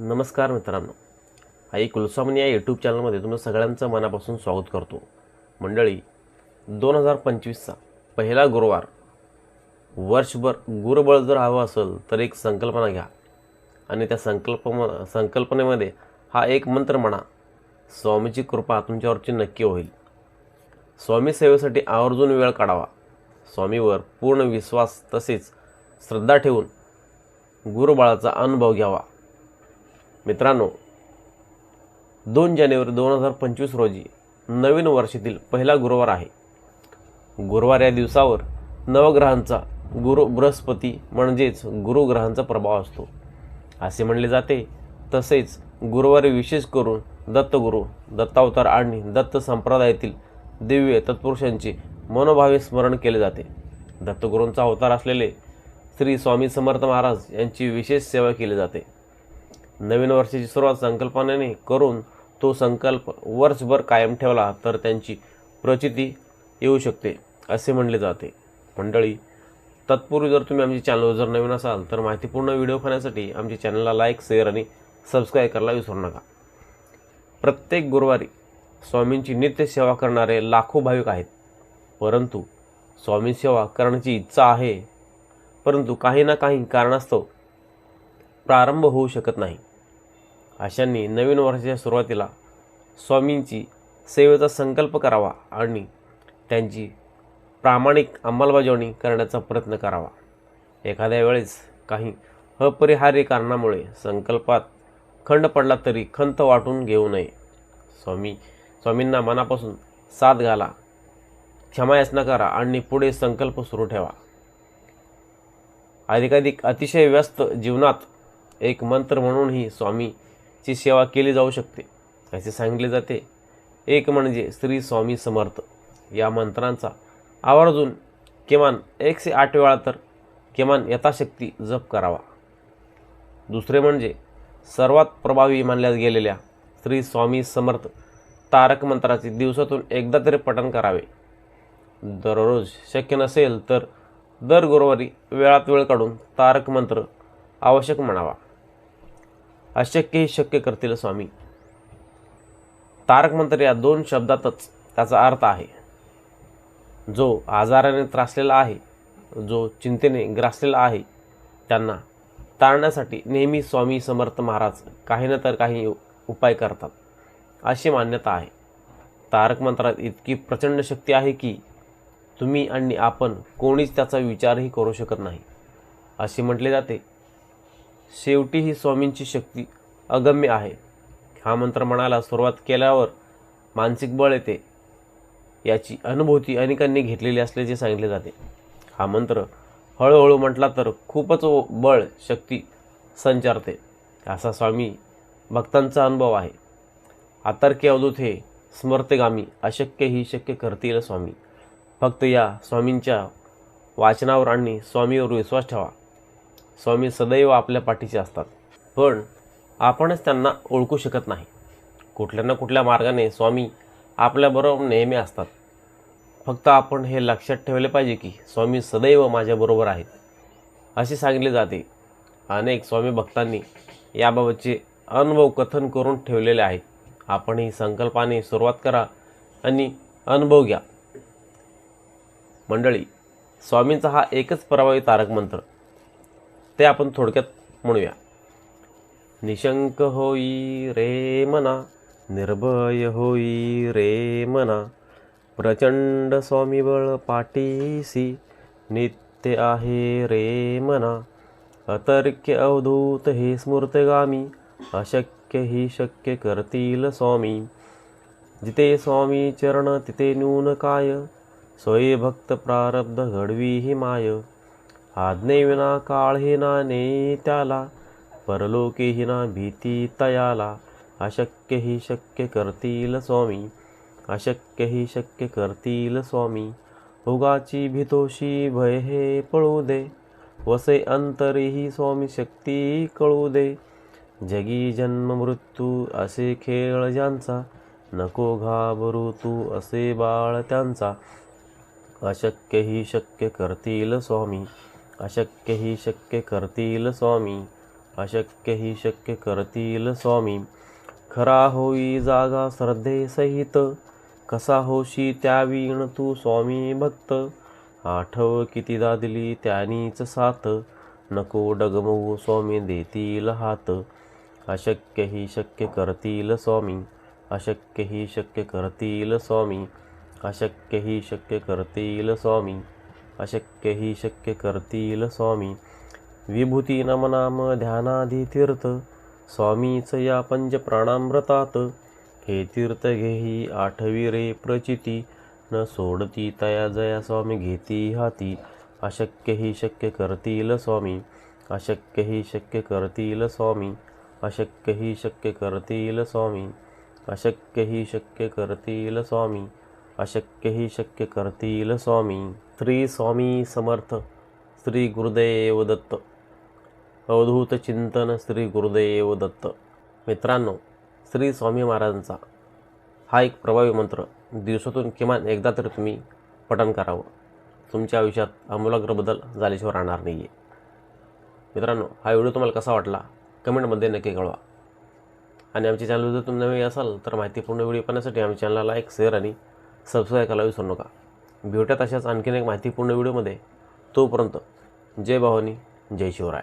नमस्कार मित्रांनो. आई कुलस्वामिनी या यूट्यूब चॅनलमध्ये तुम्ही सगळ्यांचं मनापासून स्वागत करतो. मंडळी दोन हजार पंचवीसचा पहिला गुरुवार. वर्षभर गुरुबळ जर हवं असेल तर एक संकल्पना घ्या. आणि त्या संकल्प संकल्पनेमध्ये हा एक मंत्र म्हणा स्वामीची कृपा तुमच्यावरची नक्की होईल. स्वामी सेवेसाठी आवर्जून वेळ काढावा. स्वामीवर पूर्ण विश्वास तसेच श्रद्धा ठेवून गुरुबाळाचा अनुभव घ्यावा. मित्रांनो दोन जानेवारी दोन हजार पंचवीस रोजी नवीन वर्षातील पहिला गुरुवार आहे. गुरुवार या दिवसावर नवग्रहांचा गुरु बृहस्पती म्हणजेच गुरुग्रहांचा प्रभाव असतो. असे म्हणले जाते तसेच गुरुवारी विशेष करून दत्तगुरू दत्तावतार आणि दत्त संप्रदायातील दिव्य तत्पुरुषांचे मनोभावे स्मरण केले जाते. दत्तगुरूंचा अवतार असलेले श्री स्वामी समर्थ महाराज यांची विशेष सेवा केली जाते. नवीन वर्षाची सुरुवात संकल्पनेने करून तो संकल्प वर्षभर कायम ठेवला तर त्यांची प्रचिती येऊ शकते असे म्हणले जाते. मंडळी तत्पूर्वी जर तुम्ही आमच्या चॅनलवर जर नवीन असाल तर माहितीपूर्ण व्हिडिओ पाहण्यासाठी आमच्या चॅनलला लाईक शेअर आणि सबस्क्राईब करायला विसरू नका. प्रत्येक गुरुवारी स्वामींची नित्य सेवा करणारे लाखो भाविक आहेत. परंतु स्वामी सेवा करण्याची इच्छा आहे परंतु काही ना काही कारणास्तव प्रारंभ होऊ शकत नाही. अशांनी नवीन वर्षाच्या सुरुवातीला स्वामींची सेवेचा संकल्प करावा आणि त्यांची प्रामाणिक अंमलबजावणी करण्याचा प्रयत्न करावा. एखाद्या वेळेस काही अपरिहार्य कारणामुळे संकल्पात खंड पडला तरी खंत वाटून घेऊ नये. स्वामी स्वामींना मनापासून साथ घाला क्षमायाचना करा आणि पुढे संकल्प सुरू ठेवा. अधिकाधिक अतिशय व्यस्त जीवनात एक मंत्र म्हणूनही स्वामी ची सेवा केली जाऊ शकते. असे सांगितले जाते. एक म्हणजे श्री स्वामी समर्थ. या मंत्रांचा आवर्जून किमान एकशे आठ वेळा तर किमान यथाशक्ती जप करावा. दुसरे म्हणजे सर्वात प्रभावी मानल्या गेलेल्या श्री स्वामी समर्थ तारक मंत्राचे दिवसातून एकदा तरी पठण करावे. दररोज शक्य नसेल तर दर गुरुवारी वेळात वेळ काढून तारक मंत्र आवश्यक म्हणावा. अशक्य ही शक्य करतील स्वामी. तारक मंत्र या दोन शब्दातच त्याचा अर्थ आहे. जो आजाराने त्रासलेला आहे जो चिंतेने ग्रासलेला आहे त्यांना ताळण्यासाठी नेहमी स्वामी समर्थ महाराज काही ना तर काही उपाय करतात अशी मान्यता आहे. तारक मंत्रात इतकी प्रचंड शक्ती आहे की तुम्ही आणि आपण कोणीच त्याचा विचारही करू शकत नाही असे म्हटले जाते. शेवटी ही स्वामींची शक्ती अगम्य आहे. हा मंत्र मनाला सुरुवात केल्यावर मानसिक बळ येते. याची अनुभूती अनेकांनी घेतलेली असल्याचे सांगितले जाते. हा मंत्र हळूहळू म्हटला तर खूपच बळ शक्ती संचारते. असा स्वामी भक्तांचा अनुभव आहे. आतर्के अवधूत हे स्मर्तगामी अशक्य ही शक्य करतील स्वामी. फक्त या स्वामींच्या वाचनावर आणि स्वामीवर विश्वास ठेवा. स्वामी सदैव आपल्या पाठीचे असतात. पण आपणच त्यांना ओळखू शकत नाही. कुठल्या ना कुठल्या मार्गाने स्वामी आपल्याबरोबर नेहमी असतात. फक्त आपण हे लक्षात ठेवले पाहिजे की स्वामी सदैव माझ्याबरोबर आहेत. असे सांगितले जाते. अनेक स्वामी भक्तांनी याबाबतचे अनुभव कथन करून ठेवलेले आहेत. आपणही संकल्पाने सुरुवात करा आणि अनुभव घ्या. मंडळी स्वामींचा हा एकच प्रभावी तारक मंत्र ते आपण थोडक्यात म्हणूया. निशंक होई रे मना निर्भय होई रे मना प्रचंड स्वामीबळ पाठीसी नित्य आहे रे मना. अतर्क्य अवधूत हे स्मृतगामी अशक्य ही शक्य करतील स्वामी. जिथे स्वामी चरण तिथे न्यून काय? स्वये भक्त प्रारब्ध घडवी ही माय. आज्ञेविना काळ हे ना ने त्याला परलोके ना भीती तयाला. अशक्य ही शक्य करतील स्वामी अशक्य ही शक्य करतील स्वामी. उगाची भितोशी भय हे पळू दे वसे अंतरीही स्वामी शक्ती कळू दे. जगी जन्म मृत्यू असे खेळ ज्यांचा नको घाबरू तू असे बाळ त्यांचा. अशक्य ही शक्य करतील स्वामी. अशक्य ही शक्य करतील स्वामी. अशक्य ही शक्य करतील स्वामी. खरा होई जागा श्रद्धेसहित. कसा होशी त्या वीण तू स्वामी भक्त. आठव कितीदा दिली त्यानीच साथ. नको डगमवू स्वामी देतील हात. अशक्य ही शक्य करतील स्वामी. अशक्य ही शक्य करतील स्वामी. अशक्य ही शक्य करतील स्वामी. अशक्य ही शक्य करतील स्वामी. विभूती नमनाम ध्यानाधी तीर्थ. स्वामीच या पंचप्राणामृतात हे तीर्थ घेही आठवी रे प्रचिती. न सोडती तया जया स्वामी घेती हाती. अशक्य ही शक्य करतील स्वामी. अशक्य ही शक्य करतील स्वामी. अशक्य ही शक्य करतील स्वामी. अशक्य ही शक्य करतील स्वामी. अशक्य ही शक्य करतील स्वामी. श्री स्वामी समर्थ श्री गुरुदेव दत्त. अवधूत चिंतन श्री गुरुदेव दत्त. मित्रांनो श्री स्वामी महाराजांचा हा एक प्रभावी मंत्र दिवसातून किमान एकदा तरी तुम्ही पठण करावं. तुमच्या आयुष्यात आमूलाग्र बदल झाल्याशिवाय राहणार नाही आहे मित्रांनो हा व्हिडिओ तुम्हाला कसा वाटला कमेंटमध्ये नक्की कळवा. आणि आमच्या चॅनल जर तुम्ही नवे असाल तर माहितीपूर्ण व्हिडिओ पाहण्यासाठी आमच्या चॅनलला लाईक शेअर आणि सबस्क्राईब करायला विसरू नका. भेटूयात अशाच आणखीन एक माहितीपूर्ण व्हिडिओमध्ये. तोपर्यंत जय भवानी जय शिवराय.